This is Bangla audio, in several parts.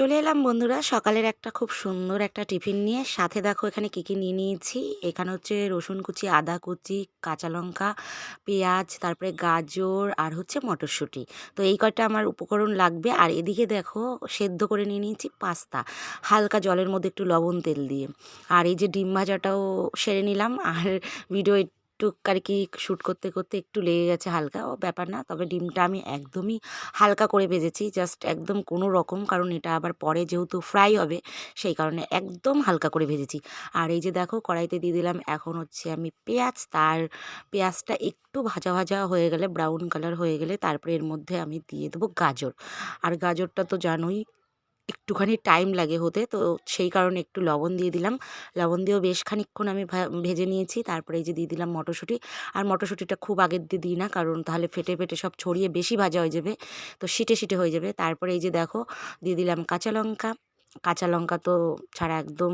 চলে এলাম, বন্ধুরা। সকালের একটা খুব সুন্দর একটা টিফিন নিয়ে। সাথে দেখো, এখানে কী কী নিয়ে নিয়েছি। এখানে হচ্ছে রসুন কুচি, আদা কুচি, কাঁচা লঙ্কা, পেঁয়াজ, তারপরে গাজর আর হচ্ছে মটরশুঁটি। তো এই কয়টা আমার উপকরণ লাগবে। আর এদিকে দেখো, সেদ্ধ করে নিয়ে নিয়েছি পাস্তা। হালকা জলের মধ্যে একটু লবণ তেল দিয়ে। আর এই যে ডিম ভাজাটাও সেরে নিলাম। আর ভিডিও একটু আর কি শ্যুট করতে করতে একটু লেগে গেছে হালকা। ও ব্যাপার না, তবে ডিমটা আমি একদমই হালকা করে ভেজেছি। জাস্ট একদম কোনো রকম, কারণ এটা আবার পরে যেহেতু ফ্রাই হবে, সেই কারণে একদম হালকা করে ভেজেছি। আর এই যে দেখো, কড়াইতে দিয়ে দিলাম এখন হচ্ছে আমি পেঁয়াজ। তার পেঁয়াজটা একটু ভাজা ভাজা হয়ে গেলে ব্রাউন কালার হয়ে গেলে, তারপরে এর মধ্যে আমি দিয়ে দেবো গাজর। আর গাজরটা তো জানোই একটুখানি টাইম লাগে হতে। তো সেই কারণে একটু লবণ দিয়ে দিলাম। লবণ দিয়েও বেশ খানিকক্ষণ আমি ভেজে নিয়েছি। তারপরে এই যে দিয়ে দিলাম মটরশুঁটি। আর মটরশুঁটিটা খুব আগের দিয়ে দিই না, কারণ তাহলে ফেটে ফেটে সব ছড়িয়ে বেশি ভাজা হয়ে যাবে। তো শিটে শিটে হয়ে যাবে। তারপরে এই যে দেখো, দিয়ে দিলাম কাঁচা লঙ্কা। কাঁচা লঙ্কা তো ছাড়া একদম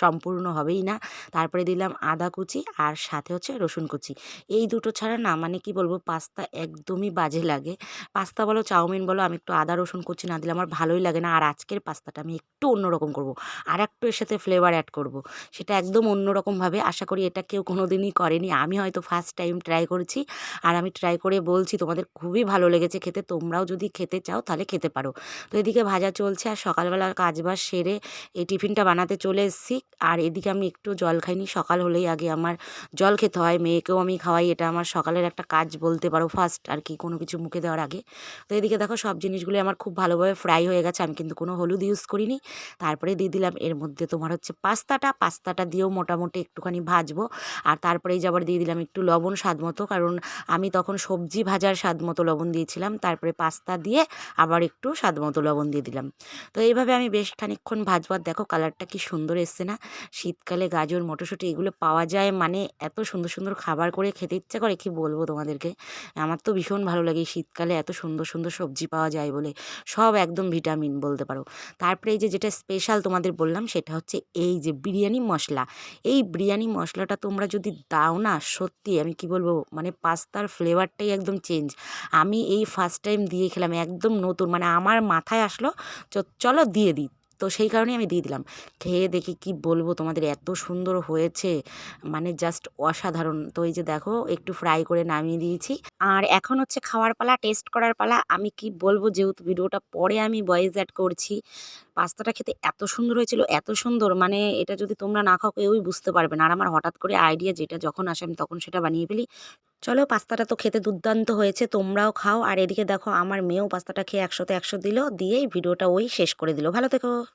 সম্পূর্ণ হবেই না। তারপরে দিলাম আদা কুচি আর সাথে হচ্ছে রসুন কুচি। এই দুটো ছাড়া না মানে কি বলব, পাস্তা একদমই বাজে লাগে। পাস্তা বলো, চাউমিন বলো, আমি একটু আদা রসুন কুচি না দিলে আমার ভালোই লাগে না। আর আজকের পাস্তাটা আমি একটু অন্যরকম করব। আর একটু এর সাথে ফ্লেভার অ্যাড করব। সেটা একদম অন্যরকমভাবে আশা করি এটা কেউ কোনো দিনই করেনি। আমি হয়তো ফার্স্ট টাইম ট্রাই করেছি। আর আমি ট্রাই করে বলছি, তোমাদের খুবই ভালো লেগেছে খেতে। তোমরাও যদি খেতে চাও তাহলে খেতে পারো। তো এদিকে ভাজা চলছে আর সকালবেলা কাজবাজ সেরে এই টিফিনটা বানাতে চলে এসেছি। আর এদিকে আমি একটু জল খাইনি, সকাল হলেই আগে আমার জল খেতে হয়, মেয়েকেও আমি খাওয়াই, এটা আমার সকালের একটা কাজ বলতে পারো ফার্স্ট আর কি কোনো কিছু মুখে দেওয়ার আগে। তো এদিকে দেখো সব জিনিসগুলো আমার খুব ভালোভাবে ফ্রাই হয়ে গেছে, আমি কিন্তু কোনো হলুদ ইউজ করিনি। তারপরে দিয়ে দিলাম, এর মধ্যে তোমার হচ্ছে পাস্তাটা পাস্তাটা দিয়েও মোটামুটি একটুখানি ভাজবো। আর তারপরেই যে আবার দিয়ে দিলাম একটু লবণ স্বাদ মতো, কারণ আমি তখন সবজি ভাজার স্বাদ মতো লবণ দিয়েছিলাম, তারপরে পাস্তা দিয়ে আবার একটু স্বাদ মতো লবণ দিয়ে দিলাম। তো এইভাবে আমি বেশ খানিকক্ষণ ভাজবার দেখো কালারটা কি সুন্দর এসছে না? শীতকালে গাজর, মটরশুঁটি এগুলো পাওয়া যায় মানে এত সুন্দর সুন্দর খাবার করে খেতে ইচ্ছা করে, কি বলব তোমাদেরকে? আমার তো ভীষণ ভালো লাগে শীতকালে এত সুন্দর সুন্দর সবজি পাওয়া যায় বলে। সব একদম ভিটামিন বলতে পারো। তারপরে এই যে যেটা স্পেশাল তোমাদের বললাম সেটা হচ্ছে এই যে বিরিয়ানি মশলা। এই বিরিয়ানি মশলাটা তোমরা যদি দাও না, সত্যি আমি কি বলব মানে পাস্তার ফ্লেভারটাই একদম চেঞ্জ আমি এই ফার্স্ট টাইম দিয়ে খেলাম, একদম নতুন মানে আমার মাথায় আসলো চলো দিয়ে দিই। তো সেই কারণেই আমি দিয়ে দিলাম। খেয়ে দেখি কি বলব, তোমাদের এত সুন্দর হয়েছে মানে জাস্ট অসাধারণ। তো এই যে দেখো, একটু ফ্রাই করে নামিয়ে দিয়েছি। আর এখন হচ্ছে খাওয়ার পালা টেস্ট করার পালা। আমি কি বলব, যেহেতু ভিডিওটা পরে আমি ভয়েস অ্যাড করছি, পাস্তাটা খেতে এত সুন্দর হয়েছিল, এত সুন্দর মানে এটা যদি তোমরা না খাও, কেউই বুঝতে পারবে না। আর আমার হঠাৎ করে আইডিয়া যেটা যখন আসে, আমি তখন সেটা বানিয়ে ফেলি। চলো, পাস্তাটা তো খেতে দুর্দান্ত হয়েছে, তোমরাও খাও। আর এদিকে দেখো, আমার মেয়েও পাস্তাটা খেয়ে একশোতে একশো দিল, দিয়েই ভিডিওটা ওই শেষ করে দিল। ভালো থেকো।